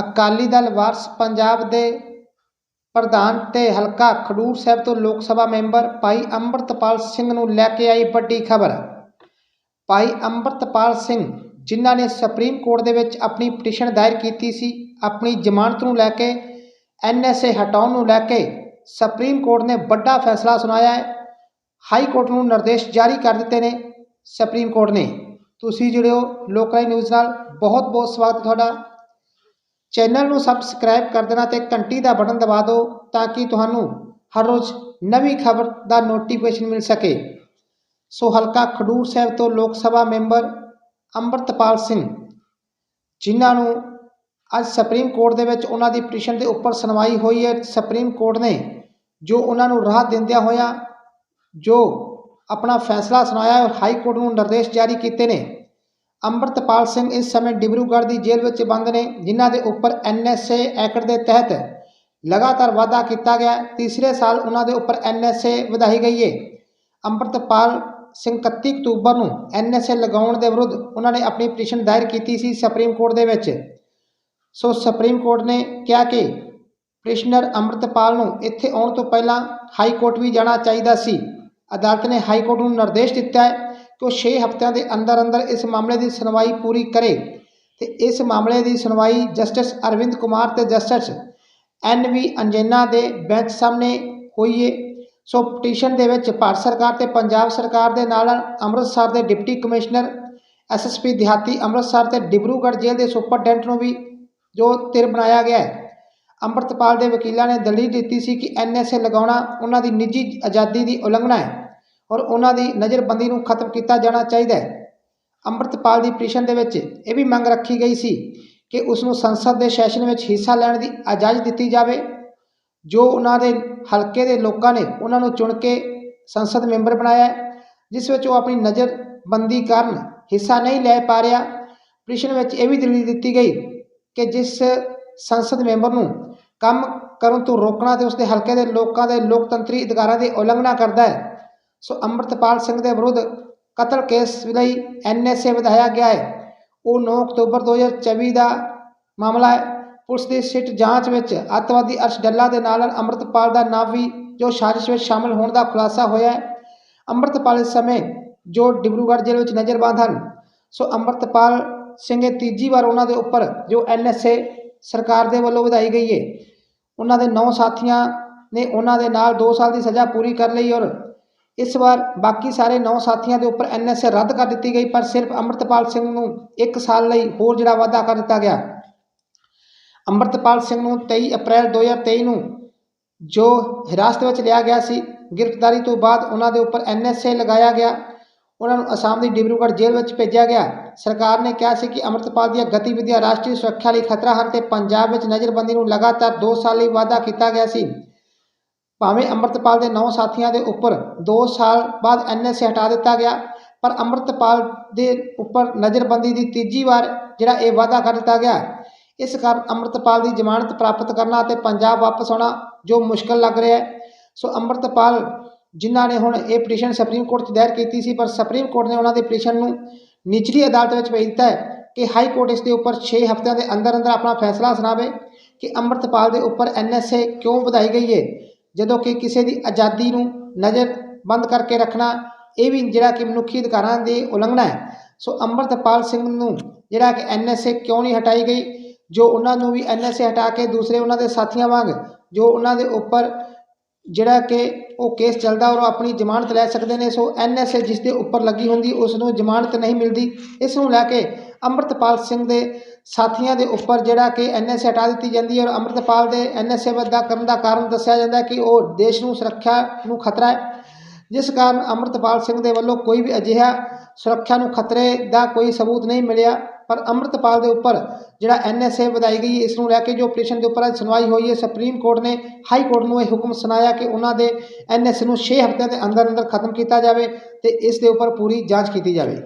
ਅਕਾਲੀ ਦਲ ਵਾਰਸ ਪੰਜਾਬ ਦੇ ਪ੍ਰਧਾਨ ਤੇ ਹਲਕਾ ਖਡੂਰ ਸਾਹਿਬ ਤੋਂ ਲੋਕ ਸਭਾ ਮੈਂਬਰ ਭਾਈ ਅੰਮ੍ਰਿਤਪਾਲ ਸਿੰਘ ਨੂੰ ਲੈ ਕੇ ਆਈ ਵੱਡੀ ਖਬਰ। ਭਾਈ ਅੰਮ੍ਰਿਤਪਾਲ ਸਿੰਘ, ਜਿਨ੍ਹਾਂ ਨੇ ਸੁਪਰੀਮ ਕੋਰਟ ਦੇ ਵਿੱਚ ਆਪਣੀ ਪਟੀਸ਼ਨ ਦਾਇਰ ਕੀਤੀ ਸੀ, ਆਪਣੀ ਜ਼ਮਾਨਤ ਨੂੰ ਲੈ ਕੇ ਐਨਐਸਏ ਹਟਾਉਣ ਨੂੰ ਲੈ ਕੇ ਸੁਪਰੀਮ ਕੋਰਟ ਨੇ ਵੱਡਾ ਫੈਸਲਾ ਸੁਣਾਇਆ ਹੈ। ਹਾਈ ਕੋਰਟ ਨੂੰ ਨਿਰਦੇਸ਼ ਜਾਰੀ ਕਰ ਦਿੱਤੇ ਨੇ ਸੁਪਰੀਮ ਕੋਰਟ ਨੇ। ਤੁਸੀਂ ਜੁੜਿਓ ਹੋ ਲੋਕਲਾਈ ਨਿਊਜ਼ ਨਾਲ। ਬਹੁਤ ਬਹੁਤ ਸਵਾਗਤ ਤੁਹਾਡਾ। ਚੈਨਲ ਨੂੰ ਸਬਸਕ੍ਰਾਈਬ ਕਰ ਦੇਣਾ ਤੇ ਘੰਟੀ ਦਾ ਬਟਨ ਦਬਾ ਦਿਓ ਤਾਂ ਕਿ ਤੁਹਾਨੂੰ ਹਰ ਰੋਜ਼ ਨਵੀਂ ਖਬਰ ਦਾ ਨੋਟੀਫਿਕੇਸ਼ਨ ਮਿਲ ਸਕੇ। ਸੋ ਹਲਕਾ ਖਡੂਰ ਸਾਹਿਬ ਤੋਂ ਲੋਕ ਸਭਾ ਮੈਂਬਰ ਅੰਮ੍ਰਿਤਪਾਲ ਸਿੰਘ, ਜਿਨ੍ਹਾਂ ਨੂੰ ਅੱਜ ਸੁਪਰੀਮ ਕੋਰਟ ਦੇ ਵਿੱਚ ਉਹਨਾਂ ਦੀ ਪਟੀਸ਼ਨ ਦੇ ਉੱਪਰ ਸੁਣਵਾਈ ਹੋਈ ਹੈ, ਸੁਪਰੀਮ ਕੋਰਟ ਨੇ ਜੋ ਉਹਨਾਂ ਨੂੰ ਰਾਹਤ ਦਿੰਦਿਆਂ ਹੋਇਆ ਜੋ ਆਪਣਾ ਫੈਸਲਾ ਸੁਣਾਇਆ ਔਰ ਹਾਈ ਕੋਰਟ ਨੂੰ ਨਿਰਦੇਸ਼ ਜਾਰੀ ਕੀਤੇ ਨੇ। ਅੰਮ੍ਰਿਤਪਾਲ ਸਿੰਘ ਇਸ ਸਮੇਂ ਡਿਬਰੂਗੜ੍ਹ ਦੀ ਜੇਲ੍ਹ ਵਿੱਚ ਬੰਦ ਨੇ, ਜਿਨ੍ਹਾਂ ਦੇ ਉੱਪਰ ਐਨਐਸਏ ਐਕਟ ਦੇ ਤਹਿਤ ਲਗਾਤਾਰ ਵਾਅਦਾ ਕੀਤਾ ਗਿਆ। ਤੀਸਰੇ ਸਾਲ ਉਹਨਾਂ ਦੇ ਉੱਪਰ ਐਨਐਸਏ ਵਧਾਈ ਗਈ ਹੈ ਅੰਮ੍ਰਿਤਪਾਲ ਸਿੰਘ 31 ਅਕਤੂਬਰ ਨੂੰ ਐਨਐਸਏ ਲਗਾਉਣ ਦੇ ਵਿਰੁੱਧ ਉਹਨਾਂ ਨੇ ਆਪਣੀ ਪਟੀਸ਼ਨ ਦਾਇਰ ਕੀਤੀ ਸੀ ਸੁਪਰੀਮ ਕੋਰਟ ਦੇ ਵਿੱਚ। ਸੋ ਸੁਪਰੀਮ ਕੋਰਟ ਨੇ ਕਿਹਾ ਕਿ ਪ੍ਰਿਸ਼ਨਰ ਅੰਮ੍ਰਿਤਪਾਲ ਨੂੰ ਇੱਥੇ ਆਉਣ ਤੋਂ ਪਹਿਲਾਂ ਹਾਈ ਕੋਰਟ ਵੀ ਜਾਣਾ ਚਾਹੀਦਾ ਸੀ। ਅਦਾਲਤ ਨੇ ਹਾਈ ਕੋਰਟ ਨੂੰ ਨਿਰਦੇਸ਼ ਦਿੱਤਾ ਹੈ ਕਿ ਉਹ 6 ਹਫ਼ਤਿਆਂ ਦੇ ਅੰਦਰ ਅੰਦਰ ਇਸ ਮਾਮਲੇ ਦੀ ਸੁਣਵਾਈ ਪੂਰੀ ਕਰੇ ਤੇ ਇਸ ਮਾਮਲੇ ਦੀ ਸੁਣਵਾਈ ਜਸਟਿਸ ਅਰਵਿੰਦ ਕੁਮਾਰ ਤੇ ਜਸਟਿਸ ਐਨ ਵੀ ਅੰਜੇਨਾ ਦੇ ਬੈਂਚ ਸਾਹਮਣੇ ਹੋਈ ਹੈ ਸੋ ਪਟੀਸ਼ਨ ਦੇ ਵਿੱਚ ਭਾਰਤ ਸਰਕਾਰ ਤੇ ਪੰਜਾਬ ਸਰਕਾਰ ਦੇ ਨਾਲ ਅੰਮ੍ਰਿਤਸਰ ਦੇ ਡਿਪਟੀ ਕਮਿਸ਼ਨਰ ਐਸਐਸਪੀ ਦਿਹਾਤੀ ਅੰਮ੍ਰਿਤਸਰ ਤੇ ਡਿਬਰੂਗੜ੍ਹ ਜੇਲ੍ਹ ਦੇ ਸੁਪਰਡੈਂਟ ਨੂੰ ਵੀ ਜੋ ਧਿਰ ਬਣਾਇਆ ਗਿਆ ਹੈ। ਅੰਮ੍ਰਿਤਪਾਲ ਦੇ ਵਕੀਲਾਂ ਨੇ ਦਲੀਲ ਦਿੱਤੀ ਸੀ ਕਿ ਐਨਐਸਏ ਲਗਾਉਣਾ ਉਹਨਾਂ ਦੀ ਨਿੱਜੀ ਆਜ਼ਾਦੀ ਦੀ ਉਲੰਘਣਾ ਹੈ। ਔਰ ਉਹਨਾਂ ਦੀ ਨਜ਼ਰਬੰਦੀ ਨੂੰ ਖਤਮ ਕੀਤਾ ਜਾਣਾ ਚਾਹੀਦਾ ਹੈ। ਅੰਮ੍ਰਿਤਪਾਲ ਦੀ ਪਟੀਸ਼ਨ ਦੇ ਵਿੱਚ ਇਹ ਵੀ ਮੰਗ ਰੱਖੀ ਗਈ ਸੀ ਕਿ ਉਸ ਨੂੰ ਸੰਸਦ ਦੇ ਸੈਸ਼ਨ ਵਿੱਚ ਹਿੱਸਾ ਲੈਣ ਦੀ ਇਜਾਜ਼ਤ ਦਿੱਤੀ ਜਾਵੇ। ਜੋ ਉਹਨਾਂ ਦੇ ਹਲਕੇ ਦੇ ਲੋਕਾਂ ਨੇ ਉਹਨਾਂ ਨੂੰ ਚੁਣ ਕੇ ਸੰਸਦ ਮੈਂਬਰ ਬਣਾਇਆ ਜਿਸ ਵਿੱਚ ਉਹ ਆਪਣੀ ਨਜ਼ਰਬੰਦੀ ਕਾਰਨ ਹਿੱਸਾ ਨਹੀਂ ਲੈ ਪਾ ਰਿਹਾ। ਪਟੀਸ਼ਨ ਵਿੱਚ ਇਹ ਵੀ ਦਲੀਲ ਦਿੱਤੀ ਗਈ ਕਿ ਜਿਸ ਸੰਸਦ ਮੈਂਬਰ ਨੂੰ ਕੰਮ ਕਰਨ ਤੋਂ ਰੋਕਣਾ ਤੇ ਉਸਦੇ ਹਲਕੇ ਦੇ ਲੋਕਾਂ ਦੇ ਲੋਕਤੰਤਰੀ ਅਧਿਕਾਰਾਂ ਦੀ ਉਲੰਘਣਾ ਕਰਦਾ ਹੈ ਸੋ ਅੰਮ੍ਰਿਤਪਾਲ ਸਿੰਘ ਦੇ ਵਿਰੁੱਧ ਕਤਲ ਕੇਸ ਲਈ ਐਨਐਸਏ ਵਧਾਇਆ ਗਿਆ ਹੈ। ਉਹ 9 ਅਕਤੂਬਰ 2024 ਦਾ ਮਾਮਲਾ ਹੈ। ਪੁਲਿਸ ਦੀ ਸਿੱਟ ਜਾਂਚ ਵਿੱਚ ਅੱਤਵਾਦੀ ਅਰਸ਼ ਡੱਲਾ ਦੇ ਨਾਲ ਅੰਮ੍ਰਿਤਪਾਲ ਦਾ ਨਾਮ ਵੀ ਜੋ ਸਾਜ਼ਿਸ਼ ਵਿੱਚ ਸ਼ਾਮਲ ਹੋਣ ਦਾ ਖੁਲਾਸਾ ਹੋਇਆ ਹੈ। ਅੰਮ੍ਰਿਤਪਾਲ ਇਸ ਸਮੇਂ ਜੋ ਡਿਬਰੂਗੜ੍ਹ ਜੇਲ੍ਹ ਵਿੱਚ ਨਜ਼ਰਬੰਦ ਹਨ। ਸੋ ਅੰਮ੍ਰਿਤਪਾਲ ਸਿੰਘ ਇਹ ਤੀਜੀ ਵਾਰ ਉਹਨਾਂ ਦੇ ਉੱਪਰ ਜੋ ਐਨਐਸਏ ਸਰਕਾਰ ਦੇ ਵੱਲੋਂ ਵਧਾਈ ਗਈ ਹੈ। ਉਹਨਾਂ ਦੇ ਨੌ ਸਾਥੀਆਂ ਨੇ ਉਹਨਾਂ ਦੇ ਨਾਲ 2 ਸਾਲ ਦੀ ਸਜ਼ਾ ਪੂਰੀ ਕਰ ਲਈ ਔਰ ਇਸ ਵਾਰ ਬਾਕੀ ਸਾਰੇ ਨੌ ਸਾਥੀਆਂ ਦੇ ਉੱਪਰ ਐਨਐਸਏ ਰੱਦ ਕਰ ਦਿੱਤੀ ਗਈ, ਪਰ ਸਿਰਫ ਅੰਮ੍ਰਿਤਪਾਲ ਸਿੰਘ ਨੂੰ 1 ਸਾਲ ਲਈ ਹੋਰ ਜਿਹੜਾ ਵਾਅਦਾ ਕਰ ਦਿੱਤਾ ਗਿਆ। ਅੰਮ੍ਰਿਤਪਾਲ ਸਿੰਘ ਨੂੰ 23 ਅਪ੍ਰੈਲ 2023 ਨੂੰ ਜੋ ਹਿਰਾਸਤ ਵਿੱਚ ਲਿਆ ਗਿਆ ਸੀ, ਗ੍ਰਿਫਤਾਰੀ ਤੋਂ ਬਾਅਦ ਉਹਨਾਂ ਦੇ ਉੱਪਰ ਐਨਐਸਏ ਲਗਾਇਆ ਗਿਆ। ਉਹਨਾਂ ਨੂੰ ਅਸਾਮ ਦੀ ਡਿਬਰੂਗੜ੍ਹ ਜੇਲ੍ਹ ਵਿੱਚ ਭੇਜਿਆ ਗਿਆ। ਸਰਕਾਰ ਨੇ ਕਿਹਾ ਸੀ ਕਿ ਅੰਮ੍ਰਿਤਪਾਲ ਦੀਆਂ ਗਤੀਵਿਧੀਆਂ ਰਾਸ਼ਟਰੀ ਸੁਰੱਖਿਆ ਲਈ ਖਤਰਾ ਹਨ ਤੇ ਪੰਜਾਬ ਵਿੱਚ ਨਜ਼ਰਬੰਦੀ ਨੂੰ ਲਗਾਤਾਰ 2 ਸਾਲ ਲਈ ਵਾਅਦਾ ਕੀਤਾ ਗਿਆ ਸੀ। ਭਾਵੇਂ ਅੰਮ੍ਰਿਤਪਾਲ ਦੇ ਨੌ ਸਾਥੀਆਂ ਦੇ ਉੱਪਰ 2 ਸਾਲ ਬਾਅਦ ਐਨਐਸਏ ਹਟਾ ਦਿੱਤਾ ਗਿਆ, ਪਰ ਅੰਮ੍ਰਿਤਪਾਲ ਦੇ ਉੱਪਰ ਨਜ਼ਰਬੰਦੀ ਦੀ ਤੀਜੀ ਵਾਰ ਜਿਹੜਾ ਇਹ ਵਾਅਦਾ ਕਰ ਦਿੱਤਾ ਗਿਆ, ਇਸ ਕਾਰਨ ਅੰਮ੍ਰਿਤਪਾਲ ਦੀ ਜ਼ਮਾਨਤ ਪ੍ਰਾਪਤ ਕਰਨਾ ਅਤੇ ਪੰਜਾਬ ਵਾਪਸ ਆਉਣਾ ਜੋ ਮੁਸ਼ਕਲ ਲੱਗ ਰਿਹਾ ਹੈ। ਸੋ ਅੰਮ੍ਰਿਤਪਾਲ ਜਿਨ੍ਹਾਂ ਨੇ ਹੁਣ ਇਹ ਪਟੀਸ਼ਨ ਸੁਪਰੀਮ ਕੋਰਟ 'ਚ ਦਾਇਰ ਕੀਤੀ ਸੀ, ਪਰ ਸੁਪਰੀਮ ਕੋਰਟ ਨੇ ਉਹਨਾਂ ਦੀ ਪਟੀਸ਼ਨ ਨੂੰ ਨਿਚਲੀ ਅਦਾਲਤ ਵਿੱਚ ਭੇਜ ਦਿੱਤਾ ਹੈ ਕਿ ਹਾਈ ਕੋਰਟ ਇਸ ਦੇ ਉੱਪਰ 6 ਹਫ਼ਤਿਆਂ ਦੇ ਅੰਦਰ ਅੰਦਰ ਆਪਣਾ ਫੈਸਲਾ ਸੁਣਾਵੇ ਕਿ ਅੰਮ੍ਰਿਤਪਾਲ ਦੇ ਉੱਪਰ ਐਨਐਸਏ ਕਿਉਂ ਵਧਾਈ ਗਈ ਹੈ। ਜਦੋਂ ਕਿ ਕਿਸੇ ਦੀ ਆਜ਼ਾਦੀ ਨੂੰ ਨਜ਼ਰ ਬੰਦ ਕਰਕੇ ਰੱਖਣਾ, ਇਹ ਵੀ ਜਿਹੜਾ ਕਿ ਮਨੁੱਖੀ ਅਧਿਕਾਰਾਂ ਦੀ ਉਲੰਘਣਾ ਹੈ। ਸੋ ਅੰਮ੍ਰਿਤਪਾਲ ਸਿੰਘ ਨੂੰ ਜਿਹੜਾ ਕਿ ਐਨਐਸਏ ਕਿਉਂ ਨਹੀਂ ਹਟਾਈ ਗਈ? ਜੋ ਉਹਨਾਂ ਨੂੰ ਵੀ ਐਨਐਸਏ ਹਟਾ ਕੇ ਦੂਸਰੇ ਉਹਨਾਂ ਦੇ ਸਾਥੀਆਂ ਵਾਂਗ, ਜੋ ਉਹਨਾਂ ਦੇ ਉੱਪਰ ਜਿਹੜਾ ਕਿ ਉਹ ਕੇਸ ਚੱਲਦਾ ਔਰ ਉਹ ਆਪਣੀ ਜ਼ਮਾਨਤ ਲੈ ਸਕਦੇ ਨੇ, ਸੋ ਐਨਐਸਏ ਜਿਸ ਦੇ ਉੱਪਰ ਲੱਗੀ ਹੁੰਦੀ ਉਸ ਨੂੰ ਜ਼ਮਾਨਤ ਨਹੀਂ ਮਿਲਦੀ। ਇਸ ਨੂੰ ਲੈ ਕੇ ਅੰਮ੍ਰਿਤਪਾਲ ਸਿੰਘ ਦੇ ਸਾਥੀਆਂ ਦੇ ਉੱਪਰ ਜਿਹੜਾ ਕਿ ਐਨਐਸਏ ਹਟਾ ਦਿੱਤੀ ਜਾਂਦੀ ਹੈ ਔਰ ਅੰਮ੍ਰਿਤਪਾਲ ਦੇ ਐਨਐਸਏ ਵਾਧਾ ਕਰਨ ਦਾ ਕਾਰਨ ਦੱਸਿਆ ਜਾਂਦਾ ਕਿ ਉਹ ਦੇਸ਼ ਨੂੰ ਸੁਰੱਖਿਆ ਨੂੰ ਖਤਰਾ ਹੈ, ਜਿਸ ਕਾਰਨ ਅੰਮ੍ਰਿਤਪਾਲ ਸਿੰਘ ਦੇ ਵੱਲੋਂ ਕੋਈ ਵੀ ਅਜਿਹਾ ਸੁਰੱਖਿਆ ਨੂੰ ਖਤਰੇ ਦਾ ਕੋਈ ਸਬੂਤ ਨਹੀਂ ਮਿਲਿਆ। ਪਰ ਅੰਮ੍ਰਿਤਪਾਲ ਦੇ ਉੱਪਰ ਜਿਹੜਾ ਐਨਐਸਏ ਵਧਾਈ ਗਈ, ਇਸ ਨੂੰ ਲੈ ਕੇ ਜੋ ਪਟੀਸ਼ਨ ਦੇ ਉੱਪਰ ਅੱਜ ਸੁਣਵਾਈ ਹੋਈ ਹੈ ਸੁਪਰੀਮ ਕੋਰਟ ਨੇ ਹਾਈ ਕੋਰਟ ਨੂੰ ਇਹ ਹੁਕਮ ਸੁਣਾਇਆ ਕਿ ਉਹਨਾਂ ਦੇ ਐਨਐਸਏ ਨੂੰ 6 ਹਫ਼ਤਿਆਂ ਦੇ ਅੰਦਰ ਅੰਦਰ ਖਤਮ ਕੀਤਾ ਜਾਵੇ ਤੇ ਇਸ ਦੇ ਉੱਪਰ ਪੂਰੀ ਜਾਂਚ ਕੀਤੀ ਜਾਵੇ।